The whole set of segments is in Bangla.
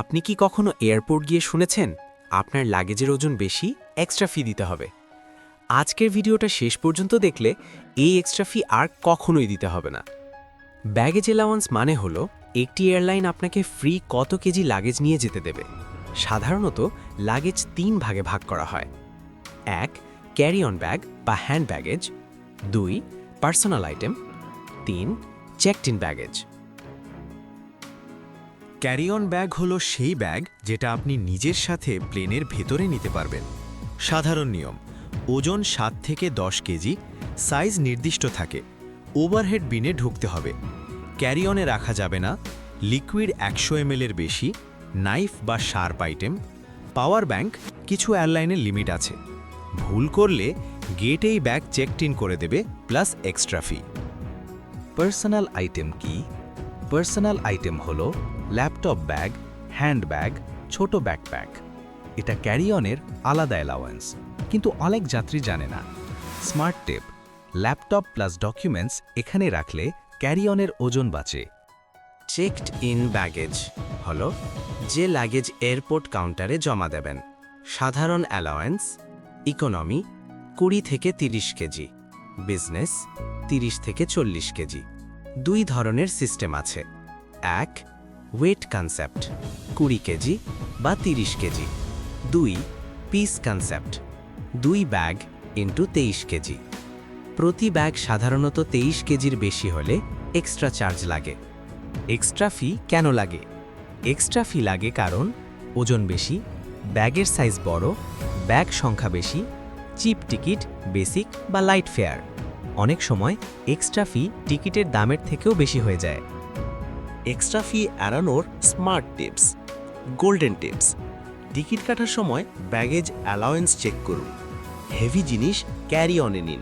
আপনি কি কখনো এয়ারপোর্ট গিয়ে শুনেছেন? আপনার লাগেজের ওজন বেশি এক্সট্রা ফি দিতে হবে। আজকের ভিডিওটা শেষ পর্যন্ত দেখলে এই এক্সট্রা ফি আর কখনোই দিতে হবে না। ব্যাগেজ অ্যালাওয়ান্স মানে হলো, একটি এয়ারলাইন আপনাকে ফ্রি কত কেজি লাগেজ নিয়ে যেতে দেবে। সাধারণত লাগেজ তিন ভাগে ভাগ করা হয়। এক ক্যারি অন ব্যাগ বা হ্যান্ড ব্যাগেজ দুই পার্সোনাল আইটেম তিন checked in baggage carry on bag হলো সেই ব্যাগ যেটা আপনি নিজের সাথে প্লেনের ভেতরে নিতে পারবেন। সাধারণ নিয়ম, ওজন সাত থেকে দশ কেজি সাইজ নির্দিষ্ট থাকে ওভারহেড বিনে ঢুকতে হবে। ক্যারি অনে রাখা যাবে না লিকুইড একশো এম এর বেশি নাইফ বা শার্প আইটেম পাওয়ার ব্যাংক কিছু এয়ারলাইনের লিমিট আছে। ভুল করলে গেটেই ব্যাগ চেকড ইন করে দেবে plus extra fee personal item কি? পার্সোনাল আইটেম হল ল্যাপটপ ব্যাগ হ্যান্ড ব্যাগ ছোট ব্যাকপ্যাক। এটা ক্যারি অনের আলাদা অ্যালাওয়েন্স। কিন্তু অনেক যাত্রী জানে না। Smart tape, laptop plus documents এখানে রাখলে ক্যারি অনের ওজন বাঁচে। চেকড ইন ব্যাগেজ হল যে লাগেজ এয়ারপোর্ট কাউন্টারে জমা দেবেন। সাধারণ অ্যালাওয়েন্স, ইকোনমি, কুড়ি থেকে তিরিশ কেজি, বিজনেস, তিরিশ থেকে চল্লিশ কেজি। দুই ধরনের সিস্টেম আছে। এক ওয়েট কনসেপ্ট কুড়ি কেজি বা তিরিশ কেজি। দুই পিস কনসেপ্ট দুই ব্যাগ ইন্টু তেইশ কেজি। প্রতি ব্যাগ সাধারণত তেইশ কেজির বেশি হলে এক্সট্রা চার্জ লাগে। এক্সট্রা ফি কেন লাগে? এক্সট্রা ফি লাগে কারণ ওজন বেশি ব্যাগের সাইজ বড় ব্যাগ সংখ্যা বেশি চিপ টিকিট বেসিক বা লাইট ফেয়ার অনেক সময় এক্সট্রা ফি টিকিটের দামের থেকেও বেশি হয়ে যায়। এক্সট্রা ফি এড়ানোর smart tips, golden tips. Ticket কাটার সময় ব্যাগেজ অ্যালাওয়েন্স চেক করুন। হেভি জিনিস ক্যারি অনে নিন।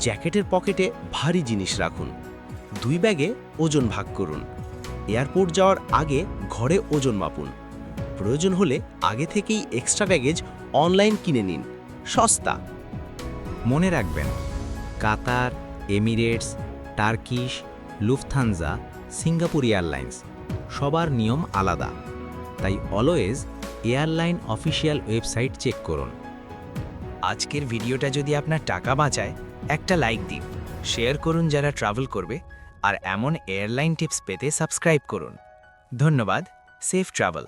জ্যাকেটের পকেটে ভারী জিনিস রাখুন। দুই ব্যাগে ওজন ভাগ করুন। এয়ারপোর্ট যাওয়ার আগে ঘরে ওজন মাপুন। প্রয়োজন হলে আগে থেকেই এক্সট্রা ব্যাগেজ অনলাইন কিনে নিন। সস্তা। মনে রাখবেন, Qatar, Emirates, Turkish, Lufthansa Singapore Airlines. সবার নিয়ম আলাদা। তাই always airline official website check করুন। আজকের ভিডিওটা যদি আপনার টাকা বাঁচায়, একটা লাইক দিন, শেয়ার করুন যারা ট্রাভেল করবে, আর এমন এয়ারলাইন টিপস পেতে সাবস্ক্রাইব করুন। ধন্যবাদ সেফ ট্রাভেল